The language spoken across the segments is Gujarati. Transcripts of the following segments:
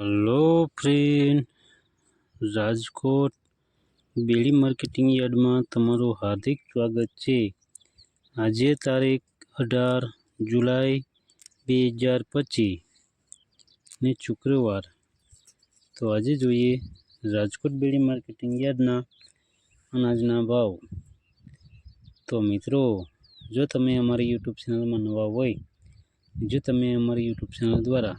Hello friend Rajkot Bedi marketing યાર્ડમાં તમારું હાર્દિક સ્વાગત છે. આજે તારીખ અઢાર જુલાઈ બે હજાર પચીસ ને શુક્રવાર. તો આજે જોઈએ રાજકોટ બેડી માર્કેટિંગ યાર્ડના અનાજના ભાવ. તો મિત્રો, જો તમે અમારી યુટ્યુબ ચેનલમાં નવા હોય, જો તમે અમારી યુટ્યુબ ચેનલ દ્વારા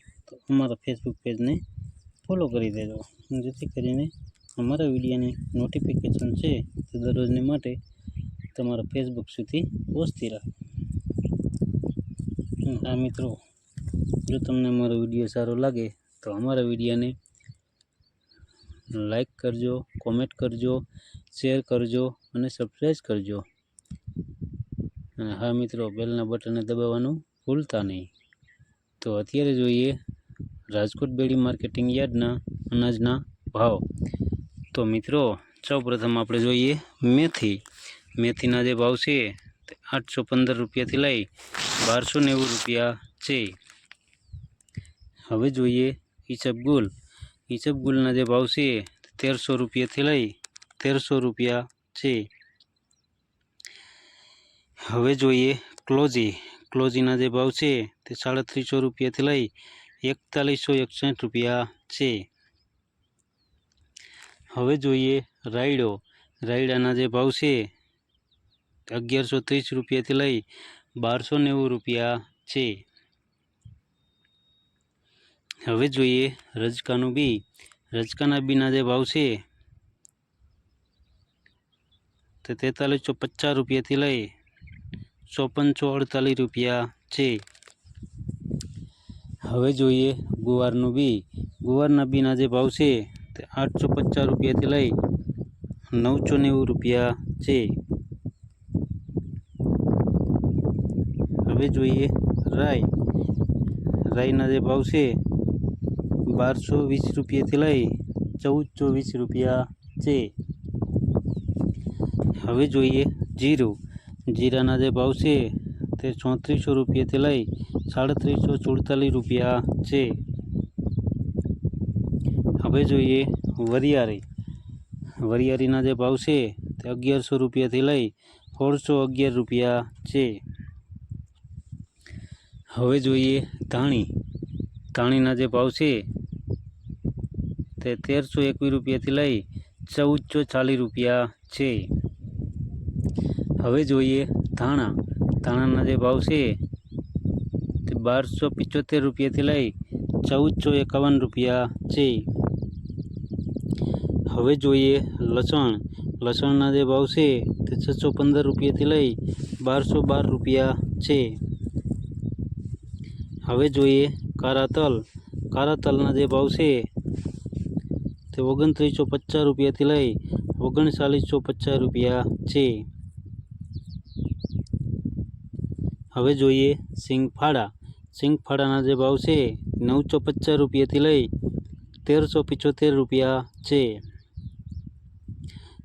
તો અમારા ફેસબુક પેજને ફોલો કરી દેજો. જેથી કરીને અમારા વિડીયાની નોટિફિકેશન છે તે દરરોજને માટે તમારા ફેસબુક સુધી પહોંચતી રહે. આ મિત્રો, જો તમને અમારો વીડિયો સારો લાગે તો અમારા વિડીયાને લાઈક કરજો કોમેન્ટ કરજો શેર કરજો અને સબસ્ક્રાઈબ કરજો. અને હા મિત્રો બેલના બટનને દબાવવાનું ભૂલતા નહીં. તો અત્યારે જોઈએ રાજકોટ બેડી માર્કેટિંગ યાર્ડના અનાજના ભાવ. તો મિત્રો, સૌપ્રથમ આપણે જોઈએ મેથી. મેથીના જે ભાવ છે, તે આઠસો પંદર રૂપિયાથી લઈ બારસો નેવું રૂપિયા છે. હવે જોઈએ ઈચબગુલ ઈચબગુલના જે ભાવ છે તેરસો રૂપિયાથી લઈ તેરસો રૂપિયા છે. હવે જોઈએ ક્લોઝી. ક્લોઝીના જે ભાવ છે, તે સાડત્રીસો રૂપિયાથી લઈ એકતાલીસો એકસઠ રૂપિયા છે. હવે જોઈએ રાયડો. રાયડાના જે ભાવ છે, અગિયારસો ત્રીસ રૂપિયાથી લઈ બારસો નેવું રૂપિયા છે. હવે જોઈએ રજકાનું બી. રજકાના બીના જે ભાવ છે, તો તેતાલીસો પચાસ રૂપિયાથી લઈ ચોપનસો અડતાલીસ રૂપિયા છે. હવે જોઈએ ગુવારનું બી. ગુવારના બીના જે ભાવ છે તે આઠસો પચાસ રૂપિયાથી લઈ નવસો નેવું રૂપિયા છે. હવે જોઈએ રાઈ. રાઈના જે ભાવ છે બારસો વીસ રૂપિયાથી લઈ ચૌદસો વીસ રૂપિયા છે. હવે જોઈએ જીરું. જીરાના જે ભાવ છે તે ચોત્રીસો રૂપિયાથી લઈ સાડત્રીસો સુડતાલીસ રૂપિયા છે. હવે જોઈએ વરિયારી વરિયારીના જે ભાવ છે તે અગિયારસો રૂપિયાથી લઈ સોળસો અગિયાર રૂપિયા છે. હવે જોઈએ ધાણી. ધાણીના જે ભાવ છે તે તેરસો એકવીસ રૂપિયાથી લઈ ચૌદસો ચાલીસ રૂપિયા છે. હવે જોઈએ ધાણા. ધાણાના જે ભાવ છે બારસો પિચોતેર રૂપિયાથી લઈ ચૌદસો એકાવન રૂપિયા છે. હવે જોઈએ લસણ. લસણના જે ભાવ છે તે છસો પંદર રૂપિયાથી લઈ બારસો બાર રૂપિયા છે. હવે જોઈએ કારાતલ તલ. કાળા જે ભાવ છે તે ઓગણત્રીસો પચાસ રૂપિયાથી લઈ ઓગણચાલીસો પચાસ રૂપિયા છે. હવે જોઈએ સિંગફાડા. સિંગફાડાના જે ભાવ છે, નવસો પચાસ રૂપિયાથી લઈ તેરસો પિચોતેર રૂપિયા છે.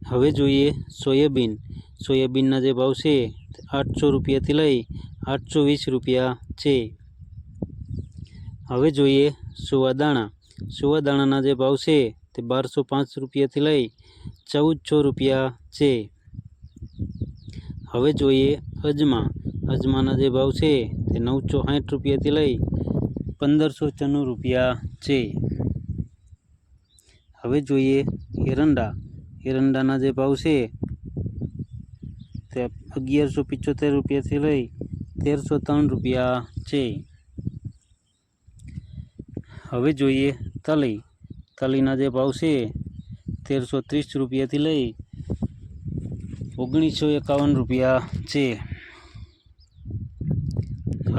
હવે જોઈએ સોયાબીન. સોયાબીનના જે ભાવ છે, આઠસો રૂપિયાથી લઈ આઠસો વીસ રૂપિયા છે. હવે જોઈએ સુવાદાણા. સુવાદાણાના જે ભાવ છે, તે બારસો પાંચ રૂપિયાથી લઈ ચૌદસો રૂપિયા છે. હવે જોઈએ અજમા. અજમાના જે ભાવ છે તે નવસો સાઠ રૂપિયાથી લઈ પંદરસો ચન્નું રૂપિયા છે. હવે જોઈએ એરંડા. એરંડાના જે ભાવ છે તે અગિયારસો પિચોતેર રૂપિયાથી લઈ તેરસો ત્રણ રૂપિયા છે. હવે જોઈએ તલી. તલીના જે ભાવ છે તેરસો ત્રીસ રૂપિયાથી લઈ ઓગણીસો એકાવન રૂપિયા છે.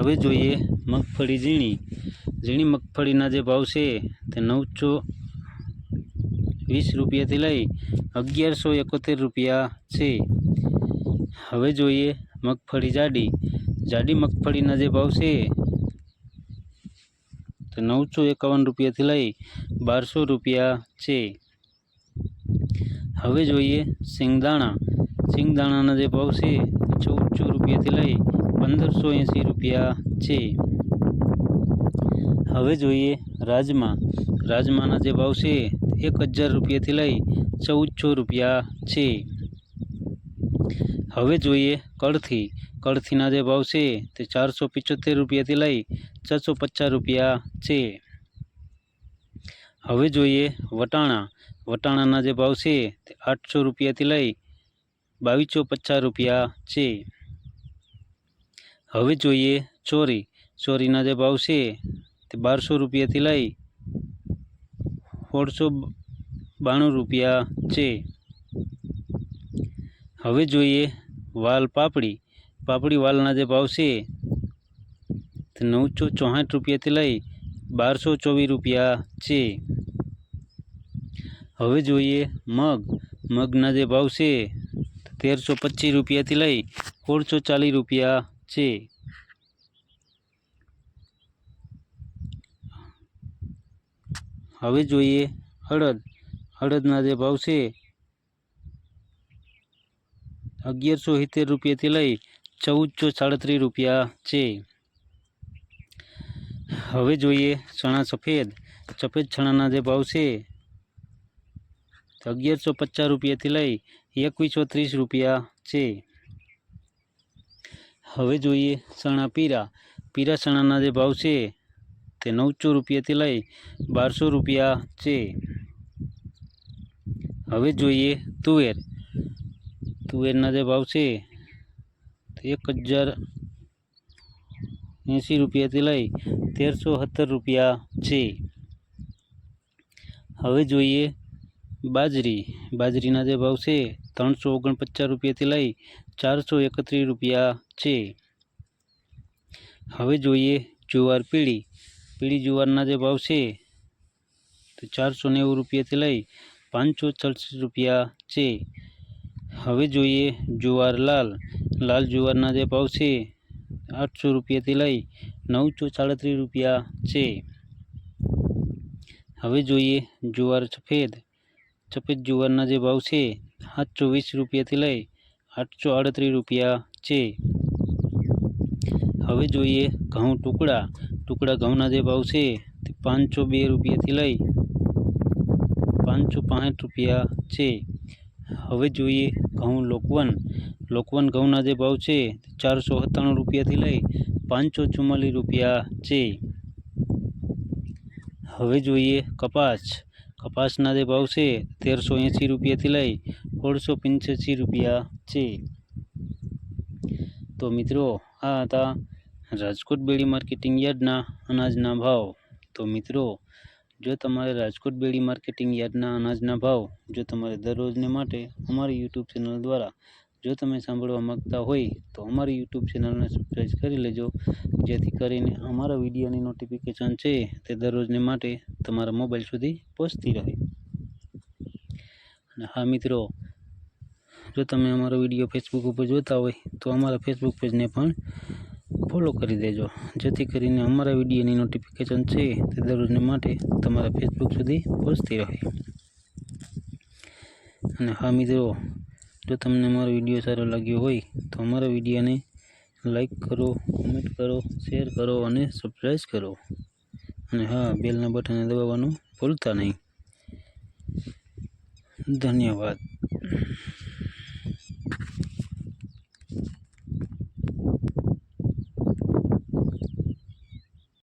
હવે જોઈએ મગફળી ઝીણી. ઝીણી મગફળીના જે ભાવ છે તે નવસો વીસ રૂપિયાથી લઈ અગિયારસો એકોતેર રૂપિયા છે. હવે જોઈએ મગફળી જાડી. જાડી મગફળીના જે ભાવ છે તો નવસો એકાવન રૂપિયાથી લઈ બારસો રૂપિયા છે. હવે જોઈએ સિંગદાણા સિંગદાણાના જે ભાવ છે ચૌદસો રૂપિયાથી લઈ પંદરસો એંસી રૂપિયા છે. હવે જોઈએ રાજમા. રાજમાના જે ભાવ છે, એક હજાર રૂપિયાથી લઈ ચૌદસો રૂપિયા છે. હવે જોઈએ કળથી. કળથીના જે ભાવ છે, તે ચારસો પિચોતેર રૂપિયાથી લઈ છસો પચાસ રૂપિયા છે. હવે જોઈએ વટાણા. વટાણાના જે ભાવ છે, તે આઠસો રૂપિયાથી લઈ બાવીસો પચાસ રૂપિયા છે. હવે જોઈએ, ચોરી. ચોરીના જે ભાવ છે, તે બારસો રૂપિયાથી લઈ સોળસો બાણું રૂપિયા છે. હવે જોઈએ, વાલ પાપડી. પાપડી વાલના જે ભાવ છે, તે નવસો ચોસઠ રૂપિયાથી લઈ બારસો ચોવીસ રૂપિયા છે. હવે જોઈએ, મગ. મગના જે ભાવ છે તેરસો પચીસ રૂપિયાથી લઈ સોળસો ચાલીસ રૂપિયા છે હવે જોઈએ, હળદ. હળદના જે ભાવ છે, અગિયારસો સિત્તેર રૂપિયાથી લઈ ચૌદસો સાડત્રીસ રૂપિયા છે. હવે જોઈએ, ચણા સફેદ. સફેદ ચણાના જે ભાવ છે, અગિયારસો પચાસ રૂપિયાથી લઈ એકવીસો ત્રીસ રૂપિયા છે. હવે જોઈએ ચણા પીરા. પીરા ચણાના જે ભાવ છે તે નવસો રૂપિયાથી લઈ બારસો રૂપિયા છે. હવે જોઈએ તુવેર. તુવેરના જે ભાવ છે એક હજાર એંસી રૂપિયાથી લઈ તેરસો સત્તર રૂપિયા છે. હવે જોઈએ બાજરી. બાજરીના જે ભાવ છે ત્રણસો ઓગણપચાસ રૂપિયાથી લઈ ચારસો એકત્રીસ રૂપિયા છે. હવે જોઈએ જુવાર પીળી. પીળી જુવારના જે ભાવ છે, તો ચારસો નેવું રૂપિયાથી લઈ પાંચસો છત્રીસ રૂપિયા છે. હવે જોઈએ જુવાર લાલ. લાલ જુવારના જે ભાવ છે, આઠસો રૂપિયાથી લઈ નવસો સાડત્રીસ રૂપિયા છે. હવે જોઈએ જુવાર સફેદ. સફેદ જુવારના જે ભાવ છે સાતસો વીસ રૂપિયાથી લઈ આઠસો આડત્રીસ રૂપિયા છે. હવે જોઈએ ઘઉં ટુકડા. ટુકડા ઘઉંના જે ભાવ છે તે પાંચસો બે રૂપિયાથી લઈ પાંચસો પાંસઠ રૂપિયા છે. હવે જોઈએ ઘઉં લોકવન. લોકવન ઘઉંના જે ભાવ છે ચારસો સત્તાણું રૂપિયાથી લઈ પાંચસો ચુમ્માલીસ રૂપિયા છે. હવે જોઈએ કપાસ. કપાસના જે ભાવ છે તેરસો એંસી રૂપિયાથી લઈ સોળસો પંચ્યાસી રૂપિયા છે. તો મિત્રો, આ હતા રાજકોટ બેડી માર્કેટિંગ યાર્ડના અનાજના ભાવ. તો મિત્રો, જો તમારે રાજકોટ બેડી માર્કેટિંગ યાર્ડના અનાજના ભાવ જો તમારે દરરોજને માટે અમારી યુટ્યુબ ચેનલ દ્વારા જો તમે સાંભળવા માગતા હોય, તો અમારી યુટ્યુબ ચેનલને સબસ્ક્રાઈબ કરી લેજો. જેથી કરીને અમારા વિડીયોની નોટિફિકેશન છે તે દરરોજને માટે તમારા મોબાઈલ સુધી પહોંચતી રહે. અને હા મિત્રો, જો તમે અમારો વીડિયો ફેસબુક ઉપર જોતા હોય, તો અમારા ફેસબુક પેજને પણ ફોલો કરી દેજો. જેથી કરીને અમારા વિડીયોની નોટિફિકેશન છે તે દરરોજને માટે તમારા ફેસબુક સુધી પહોંચતી રહે. અને હા મિત્રો, જો તમને અમારો વીડિયો સારો લાગ્યો હોય, તો અમારા વિડીયોને લાઈક કરો કોમેન્ટ કરો શેર કરો અને સબસ્ક્રાઈબ કરો. અને હા, બેલના બટનને દબાવવાનું ભૂલતા નહીં. ધન્યવાદ.